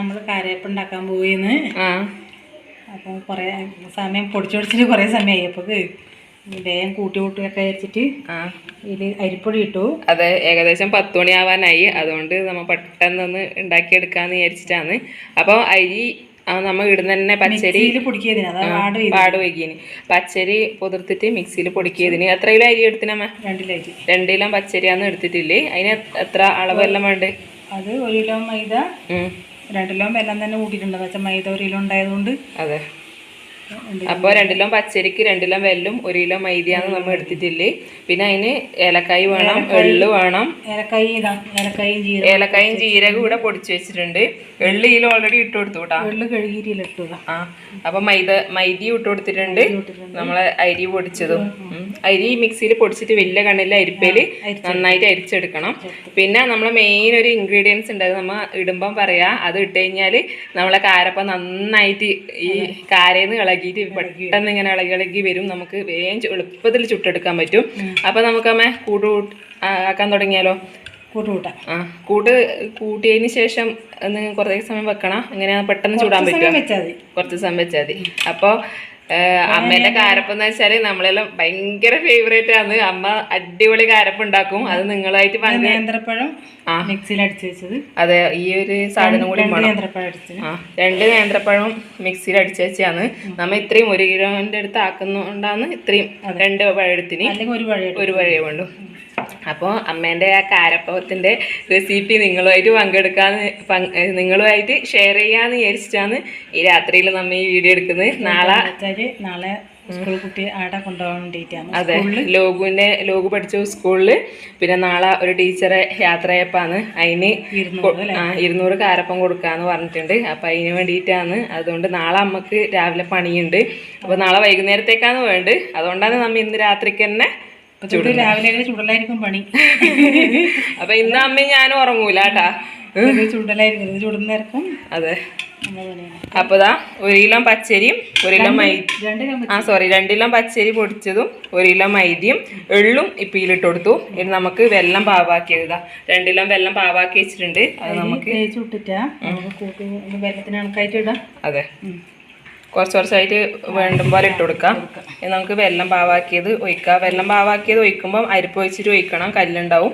നമ്മൾ കാരയപ്പം ഉണ്ടാക്കാൻ പോയിന്ന് അപ്പം കുറേ സമയം പൊടിച്ചു പൊടിച്ചിട്ട് കുറേ സമയമായി അപ്പോൾ വേഗം കൂട്ടി കൂട്ടിയൊക്കെ വെച്ചിട്ട് ഇതിൽ അരിപ്പൊടി ഇട്ടു. അതെ ഏകദേശം പത്ത് മണിയാവാനായി. അതുകൊണ്ട് നമ്മൾ പെട്ടെന്നൊന്ന് ഉണ്ടാക്കിയെടുക്കാന്ന് വിചാരിച്ചിട്ടാണ്. അപ്പോൾ അരി നമ്മൾ ഇടുന്ന തന്നെ പച്ചരി പാട് വൈകിന് പച്ചരി പുതിർത്തിട്ട് മിക്സിയിൽ പൊടിക്കിയതിന്. എത്ര കിലോ അരി എടുത്തിനമ്മ രണ്ട് കിലോ പച്ചരിയാന്ന് എടുത്തിട്ടില്ലേ? അതിന് എത്ര അളവെല്ലാം വേണ്ടത് അത് ഒരു കിലോ മൈദ രണ്ട് കിലോ വെള്ളം തന്നെ കൂട്ടിയിട്ടുണ്ട് പക്ഷെ മൈദ ഒരു കിലോ ഉണ്ടായതുകൊണ്ട് അതെ. അപ്പോൾ രണ്ടിലും പച്ചരിക്ക് രണ്ടിലും വെല്ലും ഒരു കിലോ മൈദയാണ് നമ്മൾ എടുത്തിട്ടില്ലേ? പിന്നെ അതിന് ഏലക്കായ് വേണം എള്ള് വേണം. ഏലക്കായി ജീരകം കൂടെ പൊടിച്ചു വെച്ചിട്ടുണ്ട്. എള്ള് ഇതിൽ ഓൾറെഡി ഇട്ട് കൊടുത്തു കേട്ടാ ആ അപ്പൊ മൈദ മൈദി ഇട്ട് കൊടുത്തിട്ടുണ്ട്. നമ്മളെ അരി പൊടിച്ചതും. അരി മിക്സിയിൽ പൊടിച്ചിട്ട് വലിയ കണ്ണിലെ അരിപ്പേൽ നന്നായിട്ട് അരിച്ചെടുക്കണം. പിന്നെ നമ്മളെ മെയിൻ ഒരു ഇൻഗ്രീഡിയൻസ് ഉണ്ട് അത് നമ്മ ഇടുമ്പം പറയാ. അത് ഇട്ട് കഴിഞ്ഞാൽ നമ്മളെ കാരപ്പം നന്നായിട്ട് ഈ കാരേന്ന് ഇളകിയിട്ട് പെട്ടെന്ന് ഇങ്ങനെ ഇളകി ഇളകി വരും. നമുക്ക് വേഗം എളുപ്പത്തിൽ ചുട്ടെടുക്കാൻ പറ്റും. അപ്പം നമുക്ക് അമ്മ കൂട് ആക്കാൻ തുടങ്ങിയാലോ? കൂട്ട് കൂട്ടാം ആ കൂട്ട് കൂട്ടിയതിന് ശേഷം കുറേ സമയം വെക്കണം. ഇങ്ങനെ പെട്ടെന്ന് ചൂടാൻ പറ്റും കുറച്ച് സമയം വെച്ചാൽ മതി. അപ്പോൾ അമ്മേന്റെ കാരപ്പം എന്ന് വെച്ചാൽ നമ്മളെല്ലാം ഭയങ്കര ഫേവറേറ്റ് ആണ്. അമ്മ അടിപൊളി കാരപ്പം ഉണ്ടാക്കും അത് നിങ്ങളായിട്ട് നേന്ത്രപ്പഴം ആ. മിക്സിയിൽ അടിച്ചു വെച്ചത്. അതെ ഈ ഒരു സാധനം കൂടി രണ്ട് നേന്ത്രപ്പഴം മിക്സിയിൽ അടിച്ചു വെച്ചാണ് നമ്മ ഇത്രയും ഒരു കിലോന്റെ അടുത്ത് ആക്കുന്നോണ്ടാന്ന് ഇത്രയും രണ്ട് പഴത്തിന് ഒരു പഴയ ഒരു പഴയ വേണ്ടു. അപ്പോൾ അമ്മേന്റെ ആ കാരപ്പവത്തിന്റെ റെസിപ്പി നിങ്ങളുമായിട്ട് പങ്കെടുക്കാന്ന് പങ് നിങ്ങളുമായിട്ട് ഷെയർ ചെയ്യാന്ന് വിചാരിച്ചിട്ടാണ് ഈ രാത്രിയിൽ നമ്മൾ ഈ വീഡിയോ എടുക്കുന്നത്. നാളെ നാളെ സ്കൂൾ കുട്ടി ആടെ കൊണ്ടുപോകാൻ വേണ്ടിയിട്ടാണ്. അതെ ലോഗുവിന്റെ ലോഗു പഠിച്ച സ്കൂളിൽ പിന്നെ നാളെ ഒരു ടീച്ചറെ യാത്രയപ്പാണ്. അതിന് ഇരുന്നൂറ് കാരപ്പം കൊടുക്കാന്ന് പറഞ്ഞിട്ടുണ്ട്. അപ്പം അതിന് വേണ്ടിയിട്ടാണ്. അതുകൊണ്ട് നാളെ അമ്മയ്ക്ക് രാവിലെ പണിയുണ്ട്. അപ്പോൾ നാളെ വൈകുന്നേരത്തേക്കാണ് വേണ്ടത്. അതുകൊണ്ടാണ് നമ്മൾ ഇന്ന് രാത്രിക്ക് തന്നെ ചൂട് രാവിലെ ചൂടലായിരിക്കും പണി. അപ്പൊ ഇന്ന് അമ്മയും ഞാനും ഉറങ്ങൂല കേട്ടാ. ഇത് ചൂടലായിരിക്കും ഇത് ചൂടുന്നേരക്കും അതെ. അപ്പൊ ദാ ഒരു കിലോ പച്ചരിയും ഒരു കിലോ മൈ രണ്ട് കിലോ ആ സോറി രണ്ട് കിലോ പച്ചരി പൊടിച്ചതും ഒരു കിലോ മൈദയും എള്ളും ഇപ്പൊ ഇതിലിട്ട് കൊടുത്തു. ഇനി നമുക്ക് വെള്ളം പാവാക്കിയതാ ഇതാ രണ്ട് കിലോ വെള്ളം പാവാക്കി വെച്ചിട്ടുണ്ട്. അത് നമുക്ക് ഇത് അതെ. കുറച്ച് കുറച്ചായിട്ട് വേണ്ടും പോലെ ഇട്ട് കൊടുക്കാം. ഇനി നമുക്ക് വെള്ളം പാവാക്കിയത് ഒഴിക്കാം. വെള്ളം പാവാക്കിയത് ഒഴിക്കുമ്പോൾ അരിപ്പ് ഒഴിച്ചിട്ട് ഒഴിക്കണം. കല്ലുണ്ടാവും.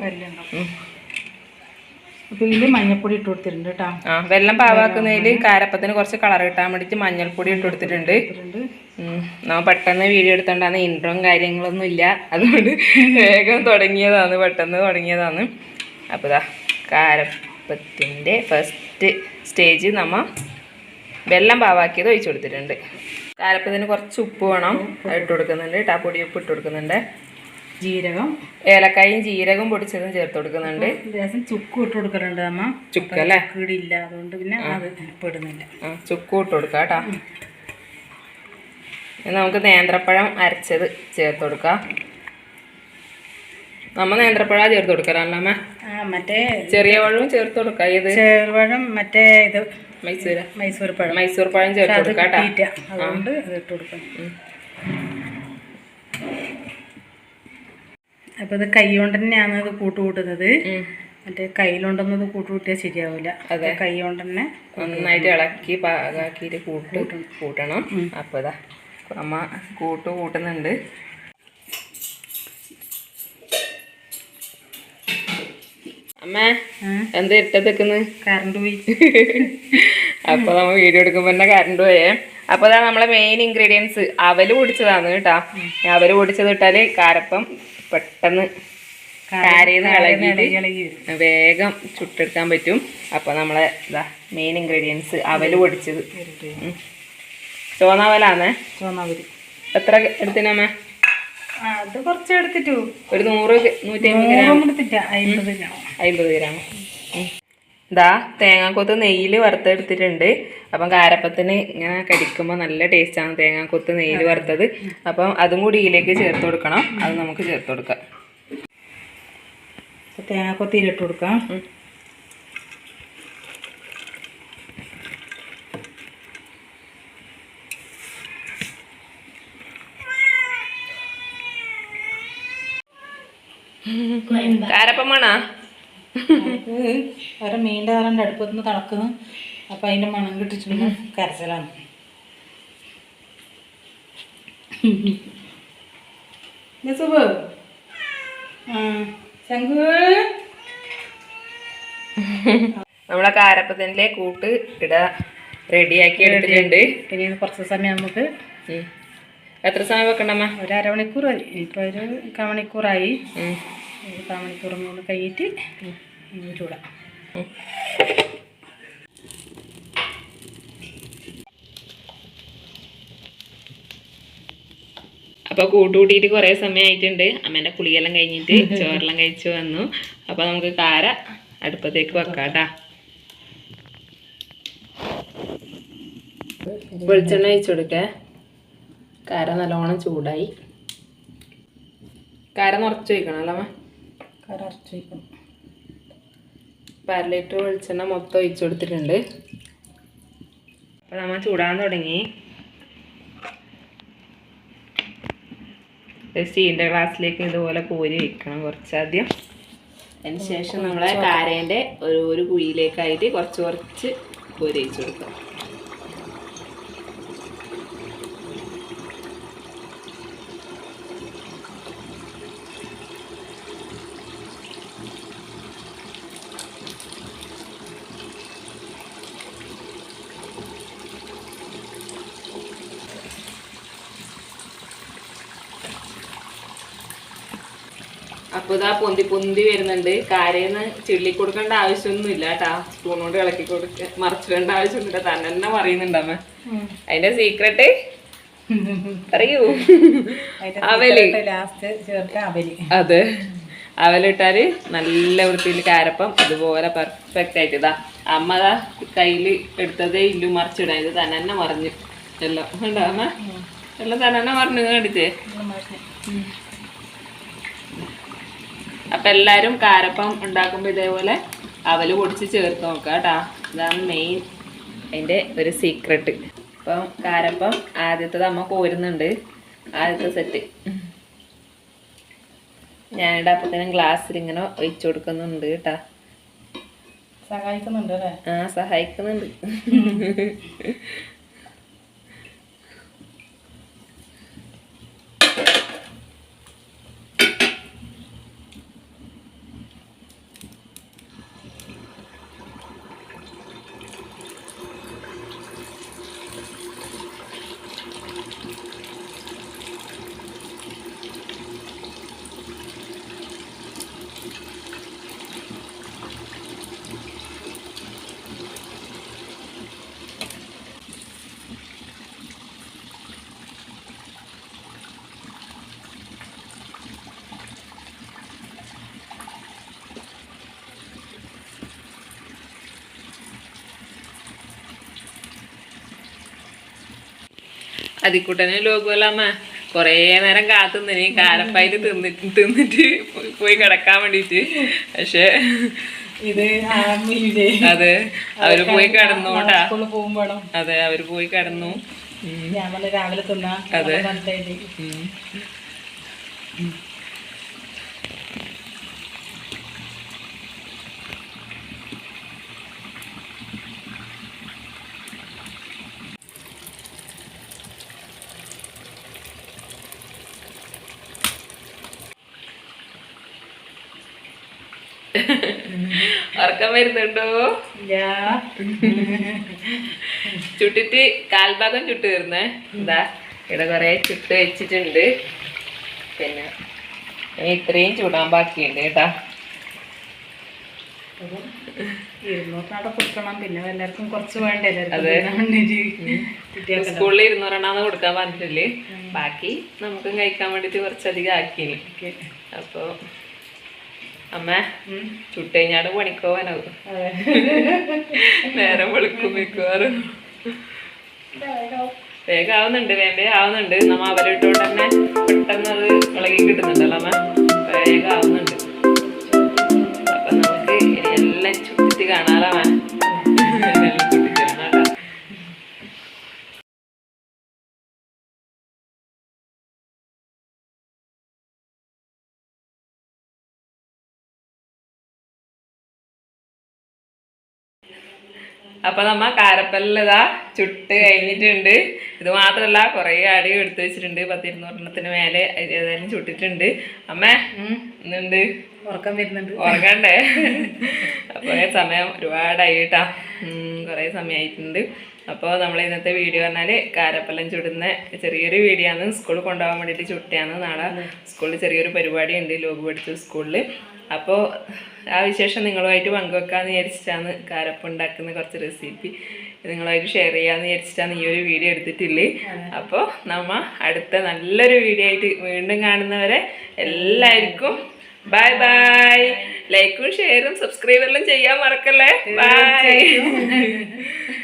മഞ്ഞൾപ്പൊടി ഇട്ട് കൊടുത്തിട്ടുണ്ട് കേട്ടോ ആ വെള്ളം പാവാക്കുന്നതിൽ കാരപ്പത്തിന് കുറച്ച് കളർ കിട്ടാൻ വേണ്ടിയിട്ട് മഞ്ഞൾപ്പൊടി ഇട്ട് കൊടുത്തിട്ടുണ്ട്. നമ്മൾ പെട്ടെന്ന് വീഡിയോ എടുത്തോണ്ടാണ് ഇൻട്രോയും കാര്യങ്ങളൊന്നും ഇല്ല. അതുകൊണ്ട് വേഗം തുടങ്ങിയതാണ്. പെട്ടെന്ന് തുടങ്ങിയതാണ്. അപ്പോൾ ഇതാ കാരപ്പത്തിന്റെ ഫസ്റ്റ് സ്റ്റേജ് നമ്മ വെള്ളം പാവാക്കിയത് ഒഴിച്ചു കൊടുത്തിട്ടുണ്ട്. കാലപ്പത്തിന് കുറച്ച് ഉപ്പ് വേണം. ഇട്ട് കൊടുക്കുന്നുണ്ട് ടാ പൊടി ഉപ്പ് ഇട്ട് കൊടുക്കുന്നുണ്ട്. ജീരകം. ഏലക്കായും ജീരകം പൊടിച്ചതും ചേർത്ത് കൊടുക്കുന്നുണ്ട്. ലേശം ചുക്കും ഇട്ട് കൊടുക്കലുണ്ട് അമ്മ. ചുക്ക് അല്ലേ? കീടില്ല അതുകൊണ്ട് പിന്നെ അത് പെടുന്നില്ല ചുക്കും ഇട്ട് കൊടുക്കാം കേട്ടോ. നമുക്ക് നേന്ത്രപ്പഴം അരച്ചത് ചേർത്ത് കൊടുക്കാം. നമ്മ നേന്ത്രപ്പഴ ചേർത്ത് കൊടുക്കലാണല്ലോ അമ്മ? മറ്റേ ചെറിയ പഴവും ചേർത്ത് കൊടുക്കാം ഇത്. ചെറുപഴം മറ്റേ ഇത് മൈസൂര. മൈസൂർ പഴം. മൈസൂർ പഴം ചേർത്ത് കൊടുക്കാം അതുകൊണ്ട് അത് ഇട്ട് കൊടുക്കാം. അപ്പൊ ഇത് കൈ കൊണ്ട് തന്നെയാണ് ഇത് കൂട്ട് കൂട്ടുന്നത്. മറ്റേ കയ്യിലുണ്ടെന്നത് കൂട്ട് കൂട്ടിയാൽ ശരിയാവില്ല. അതെ. കൈ കൊണ്ട് തന്നെ നന്നായിട്ട് ഇളക്കി പാകാക്കിയിട്ട് കൂട്ട് കൂട്ടണം. അപ്പോൾ ഇതാ അമ്മ കൂട്ട് കൂട്ടുന്നുണ്ട് അമ്മ എന്താ ഇട്ടത്തേക്കുന്ന് കറണ്ട് പോയി. അപ്പൊ നമ്മ വീഡിയോ എടുക്കുമ്പോ തന്നെ കറണ്ട് പോയേ. അപ്പൊ അതാ നമ്മളെ മെയിൻ ഇൻഗ്രീഡിയൻസ് അവൽ പൊടിച്ചതാണ് കേട്ടാ. അവൽ പൊടിച്ചത് ഇട്ടാൽ കാരപ്പം പെട്ടെന്ന് കാരേന്ന് ഇളകിയിട്ട് വേഗം ചുട്ടെടുക്കാൻ പറ്റും. അപ്പൊ നമ്മളെ ഇതാ മെയിൻ ഇൻഗ്രീഡിയൻസ് അവൽ പൊടിച്ചത്. ചോന്നാവലാന്നേ ചോന്നാവൽ എത്ര എടുത്തിനമ്മ? അത് കുറച്ച് എടുത്തിട്ടു. ഒരു നൂറ് നൂറ്റി ഗ്രാം. എടുത്തിട്ട അമ്പത് ഗ്രാം. അമ്പത് ഗ്രാം. ഉം. ഇതാ തേങ്ങാക്കൊത്ത് നെയ്യിൽ വറുത്തെടുത്തിട്ടുണ്ട്. അപ്പം കാരപ്പത്തിന് ഇങ്ങനെ കടിക്കുമ്പോൾ നല്ല ടേസ്റ്റാണ് തേങ്ങാക്കൊത്ത് നെയ്യിൽ വറുത്തത്. അപ്പം അതും കൂടി ഇതിലേക്ക് ചേർത്ത് കൊടുക്കണം. അത് നമുക്ക് ചേർത്ത് കൊടുക്കാം. തേങ്ങാക്കൊത്തിയിലിട്ട് കൊടുക്കാം. ഉം. കാരപ്പം വേണോ വേറെ മീന്റെ കാലം അടുപ്പത്തുനിന്ന് തിളക്കുന്നു. അപ്പം അതിന്റെ മണം കിട്ടിച്ചിട്ട് കരച്ചിലാണ്. സുബ് ആ ശങ്കു നമ്മളെ കാരപ്പത്തിന്റെ കൂട്ട് ഇടാ. റെഡിയാക്കി എടുത്തിട്ടുണ്ട്. പിന്നെ കുറച്ച് സമയം നമുക്ക്. എത്ര സമയം വെക്കണ്ടമ്മ? ഒരു അരമണിക്കൂറായി ഇപ്പോൾ ഒരു കാമണിക്കൂറായി. കാമണിക്കൂർ മൂന്ന് കഴിഞ്ഞിട്ട് ചൂടാം. അപ്പൊ കൂട്ടുകൂട്ടിയിട്ട് കുറേ സമയമായിട്ടുണ്ട് അമ്മേന്റെ കുളിയെല്ലാം കഴിഞ്ഞിട്ട് ചോറെല്ലാം കഴിച്ചു വന്നു. അപ്പോൾ നമുക്ക് കാര അടുപ്പത്തേക്ക് വെക്കാട്ടാ വെളിച്ചെണ്ണ ഒഴിച്ചു കൊടുക്കേ. കാര നല്ലോണം ചൂടായി. കര നിറച്ച് വയ്ക്കണം അല്ല കര നിറച്ച് വയ്ക്കണം പരലിറ്റ് അര ലിറ്റർ വെളിച്ചെണ്ണ മൊത്തം ഒഴിച്ചു കൊടുത്തിട്ടുണ്ട്. അപ്പം നമ്മൾ ചൂടാൻ തുടങ്ങി. സ്റ്റീലിന്റെ ഗ്ലാസ്സിലേക്ക് ഇതുപോലെ കോരി വയ്ക്കണം കുറച്ചാദ്യം. അതിന് ശേഷം നമ്മളെ കാരേന്റെ ഒരു ഒരു കുഴിയിലേക്കായിട്ട് കുറച്ച് കുറച്ച് കോരി വെച്ച് കൊടുക്കാം. അപ്പോൾ ഇതാ പൊന്തി പൊന്തി വരുന്നുണ്ട്. കാരേന്ന് ചിള്ളി കൊടുക്കേണ്ട ആവശ്യമൊന്നുമില്ല കേട്ടാ. സ്പൂൺ കൊണ്ട് ഇളക്കി കൊടുക്ക. മറച്ചിടേണ്ട ആവശ്യമൊന്നുമില്ല. തന്നെ തന്നെ പറയുന്നുണ്ടമ്മ അതിന്റെ സീക്രട്ട് അറിയൂ അവൽ. അതെ. അവലിട്ടാൽ നല്ല വൃത്തിയിൽ കാരപ്പം ഇതുപോലെ പെർഫെക്റ്റ് ആയിട്ട് ഇതാ. അമ്മ ദാ കയ്യിൽ എടുത്തതേ ഇല്ലു മറിച്ചിടാൻ. ഇത് തന്നെ തന്നെ മറിഞ്ഞു. എല്ലാം. ഉണ്ടോ അമ്മ? എല്ലാം തന്നെ തന്നെ മറിഞ്ഞു. കണ്ടിട്ടേ അപ്പൊ എല്ലാരും കാരപ്പം ഉണ്ടാക്കുമ്പോൾ ഇതേപോലെ അവൽ പൊടിച്ച് ചേർത്ത് നോക്കുക കേട്ടാ. ഇതാണ് മെയിൻ അതിന്റെ ഒരു സീക്രട്ട് അപ്പം കാരപ്പം ആദ്യത്തത് അമ്മ കോരുന്നുണ്ട്. ആദ്യത്തെ സെറ്റ് ഞാനിവിടെ അപ്പത്തേനും ഗ്ലാസ്സിൽ ഇങ്ങനെ ഒഴിച്ചു കൊടുക്കുന്നുണ്ട് കേട്ടാ. സഹായിക്കുന്നുണ്ട് അല്ലേ? ആ സഹായിക്കുന്നുണ്ട്. അതിക്കുട്ടനെ ലോകമല്ലമ്മ കൊറേ നേരം കാത്തുനിന്ന് ഈ കാരപ്പായിട്ട് തിന്നിട്ട് തിന്നിട്ട് പോയി- കിടക്കാൻ വേണ്ടിട്ട് പക്ഷെ ഇത് അതെ അവർ പോയി പോകുമ്പോഴും അതെ അവർ പോയി കിടന്നു. ഞാൻ രാവിലെ തിന്നാ. അതെ. ഉറക്കം വരുന്നുണ്ടോ? ചുട്ടിട്ട് കാൽഭാഗം ചുട്ട് വരുന്നേ എന്താ ഇവിടെ കൊറേ ചുട്ട് വെച്ചിട്ടുണ്ട്. പിന്നെ ഇത്രയും ചൂടാൻ ബാക്കിയുണ്ട് കേട്ടാ. ഇരുന്നൂറിനവിടെ കൊടുക്കണം. പിന്നെ എല്ലാവർക്കും കുറച്ച് വേണ്ടേ? സ്കൂളിൽ ഇരുന്നൂറെണ്ണാന്ന് കൊടുക്കാൻ പറഞ്ഞിട്ടില്ലേ. ബാക്കി നമുക്കും കഴിക്കാൻ വേണ്ടിട്ട് കുറച്ചധികം ആക്കിയില്ലേ അപ്പൊ അമ്മ ചുട്ട് കഴിഞ്ഞാട് പണിക്കോവാനാവും നേരം വെളുക്കും മിക്കവാറും. വേഗം ആവുന്നുണ്ട്. വേഗം വേഗം ആവുന്നുണ്ട് നമ്മ അവരിട്ടോണ്ട് തന്നെ പെട്ടെന്ന് അത് ഇളകി കിട്ടുന്നുണ്ടല്ലോ അമ്മ. വേഗം ആവുന്നുണ്ട് അപ്പൊ നമുക്ക് എല്ലാം ചുറ്റി കാണാലോ അമ്മ. അപ്പൊ നമ്മ കാരപ്പല്ലിതാ ചുട്ട് കഴിഞ്ഞിട്ടുണ്ട്. ഇത് മാത്രല്ല കുറേ അടി എടുത്തു വെച്ചിട്ടുണ്ട്. പത്തിരുന്നൂറെണ്ണത്തിന് മേലെ ഏതായാലും ചുട്ടിട്ടുണ്ട്. അമ്മേ ഇന്നുണ്ട്. ഉറക്കം വരുന്നുണ്ട്. ഉറങ്ങണ്ടേ? അപ്പോൾ സമയം ഒരുപാടായി കേട്ടാ കുറേ സമയമായിട്ടുണ്ട് അപ്പോൾ നമ്മൾ ഇന്നത്തെ വീഡിയോ പറഞ്ഞാൽ കാരപ്പല്ലം ചുടുന്ന ചെറിയൊരു വീഡിയോ ആണ്. സ്കൂളിൽ കൊണ്ടുപോകാൻ വേണ്ടിയിട്ട് ചുട്ടിയാണ്. നാളെ സ്കൂളിൽ ചെറിയൊരു പരിപാടി ഉണ്ട് ലോഗ് പഠിച്ചു സ്കൂളിൽ അപ്പോൾ ആ വിശേഷം നിങ്ങളുമായിട്ട് പങ്കുവെക്കാമെന്ന് വിചാരിച്ചിട്ടാണ് കാരപ്പുണ്ടാക്കുന്ന കുറച്ച് റെസിപ്പി നിങ്ങളുമായിട്ട് ഷെയർ ചെയ്യാമെന്ന് വിചാരിച്ചിട്ടാണ് ഈ ഒരു വീഡിയോ എടുത്തിട്ടില്ലേ അപ്പോൾ നമ്മ അടുത്ത നല്ലൊരു വീഡിയോ ആയിട്ട് വീണ്ടും കാണുന്നവരെ എല്ലാവർക്കും ബൈ ബൈ ലൈക്കും ഷെയറും സബ്സ്ക്രൈബെല്ലാം ചെയ്യാൻ മറക്കല്ലേ? ബൈ